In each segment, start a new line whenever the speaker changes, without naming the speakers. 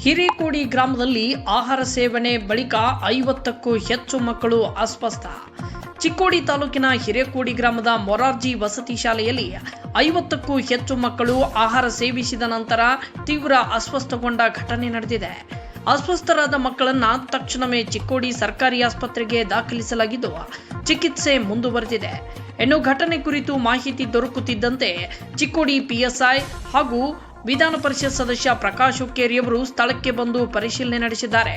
ಹಿರೇಕೋಡಿ ಗ್ರಾಮದಲ್ಲಿ ಆಹಾರ ಸೇವನೆ ಬಳಿಕ ಐವತ್ತಕ್ಕೂ ಹೆಚ್ಚು ಮಕ್ಕಳು ಅಸ್ವಸ್ಥ. ಚಿಕ್ಕೋಡಿ ತಾಲೂಕಿನ ಹಿರೇಕೋಡಿ ಗ್ರಾಮದ ಮೊರಾರ್ಜಿ ವಸತಿ ಶಾಲೆಯಲ್ಲಿ ಐವತ್ತಕ್ಕೂ ಹೆಚ್ಚು ಮಕ್ಕಳು ಆಹಾರ ಸೇವಿಸಿದ ನಂತರ ತೀವ್ರ ಅಸ್ವಸ್ಥಗೊಂಡ ಘಟನೆ ನಡೆದಿದೆ. ಅಸ್ವಸ್ಥರಾದ ಮಕ್ಕಳನ್ನ ತಕ್ಷಣವೇ ಚಿಕ್ಕೋಡಿ ಸರ್ಕಾರಿ ಆಸ್ಪತ್ರೆಗೆ ದಾಖಲಿಸಲಾಗಿದ್ದು, ಚಿಕಿತ್ಸೆ ಮುಂದುವರೆದಿದೆ. ಇನ್ನು ಘಟನೆ ಕುರಿತು ಮಾಹಿತಿ ದೊರಕುತ್ತಿದ್ದಂತೆ ಚಿಕ್ಕೋಡಿ ಪಿಎಸ್ಐ ಹಾಗೂ ವಿಧಾನ ಪರಿಷತ್ ಸದಸ್ಯ ಪ್ರಕಾಶ್ ಹುಕ್ಕೇರಿಯವರು ಸ್ಥಳಕ್ಕೆ ಬಂದು ಪರಿಶೀಲನೆ ನಡೆಸಿದ್ದಾರೆ.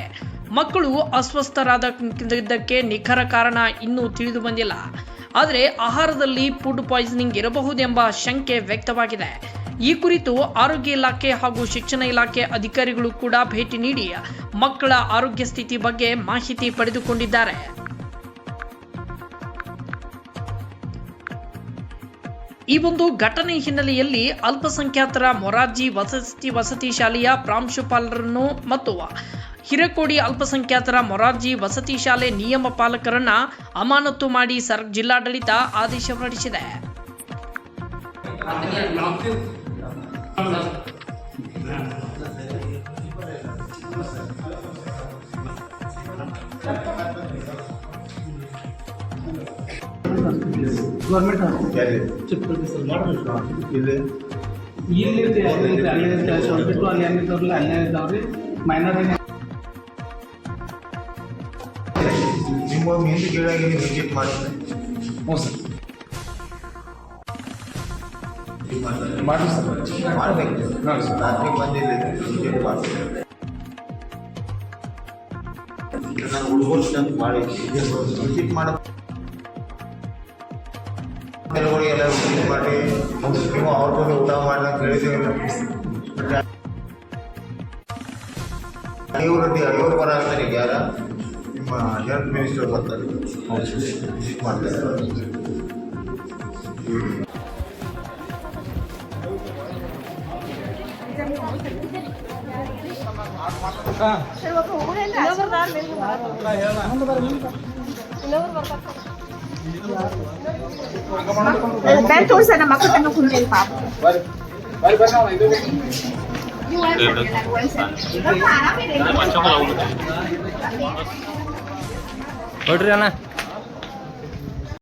ಮಕ್ಕಳು ಅಸ್ವಸ್ಥರಾದಕ್ಕೆ ನಿಖರ ಕಾರಣ ಇನ್ನೂ ತಿಳಿದು ಬಂದಿಲ್ಲ. ಆದರೆ ಆಹಾರದಲ್ಲಿ ಫುಡ್ ಪಾಯ್ಸನಿಂಗ್ ಇರಬಹುದೆಂಬ ಶಂಕೆ ವ್ಯಕ್ತವಾಗಿದೆ. ಈ ಕುರಿತು ಆರೋಗ್ಯ ಇಲಾಖೆ ಹಾಗೂ ಶಿಕ್ಷಣ ಇಲಾಖೆ ಅಧಿಕಾರಿಗಳು ಕೂಡ ಭೇಟಿ ನೀಡಿ ಮಕ್ಕಳ ಆರೋಗ್ಯ ಸ್ಥಿತಿ ಬಗ್ಗೆ ಮಾಹಿತಿ ಪಡೆದುಕೊಂಡಿದ್ದಾರೆ. ಈ ಒಂದು ಘಟನೆ ಹಿನ್ನೆಲೆಯಲ್ಲಿ ಅಲ್ಪಸಂಖ್ಯಾತರ ಮೊರಾರ್ಜಿ ವಸತಿ ವಸತಿ ಶಾಲೆಯ ಪ್ರಾಂಶುಪಾಲರನ್ನು ಮತ್ತು ಹಿರೇಕೋಡಿ ಅಲ್ಪಸಂಖ್ಯಾತರ ಮೊರಾರ್ಜಿ ವಸತಿ ಶಾಲೆ ನಿಯಮ ಪಾಲಕರನ್ನ ಅಮಾನತು ಮಾಡಿ ಸರ್ ಜಿಲ್ಲಾಡಳಿತ ಆದೇಶ ಹೊರಡಿಸಿದೆ.
ಸರ್ ಮಾಡಬೇಕು
ಇಲ್ಲಿ
ಇಲ್ಲಿ ಇರುತ್ತೆ, ಅಲ್ಲಿ ಇರುತ್ತೆ, ಅಲ್ಲಿ ಇರುತ್ತೆ, ಅಲ್ಲಿ ಬಿಟ್ಟು ಅಲ್ಲಿ ಏನಿದ್ದಾವ್ರಲ್ಲ ಅಲ್ಲೇ ಇದ್ದಾವ್ರಿ ಮೈನರ್
ನಿಮ್ಮ ಹಿಂದೆ ಕೇಳಾಗಿ ನೀವು ವಿಸಿಟ್ ಮಾಡಿದ್ರೆ
ಹ್ಞೂ ಸರ್
ಮಾಡಿ ಸರ್ ಮಾಡಬೇಕು ರಾತ್ರಿ ಬಂದಿಲ್ಲ ವಿಸಿಟ್ ಮಾಡ್ತೀನಿ ನಾನು ಹುಡುಗರು ಮಾಡಿ ವಿಸಿಟ್ ಮಾಡೋ ಕೆಲವರಿಗೆ ಎಲ್ಲ ವಿಸಿಟ್ ಮಾಡಿ ನೀವು ಅವ್ರ ಬಗ್ಗೆ ಊಟ ಮಾಡಿ ಅಂತ ಹೇಳಿದ್ದೀವಿ ಅಡಿಯೂರು ರೆಡ್ಡಿ ಅಡಿಯೂರು ಬರ ಅಂತಾರೆ ಈಗ ಯಾರ ನಿಮ್ಮ ಹೆಲ್ತ್ ಮಿನಿಸ್ಟರ್ ಬರ್ತಾರೆ
ಬ್ಯಾಂಕ್ ತೋರ್ಸ ನಮ್ಮ ಮಕ್ಕಳ ತನಕ ಕುಂತೇಳಿ ಪಾಪ
ಹೊಡ್ರಿ ಅಣ್ಣ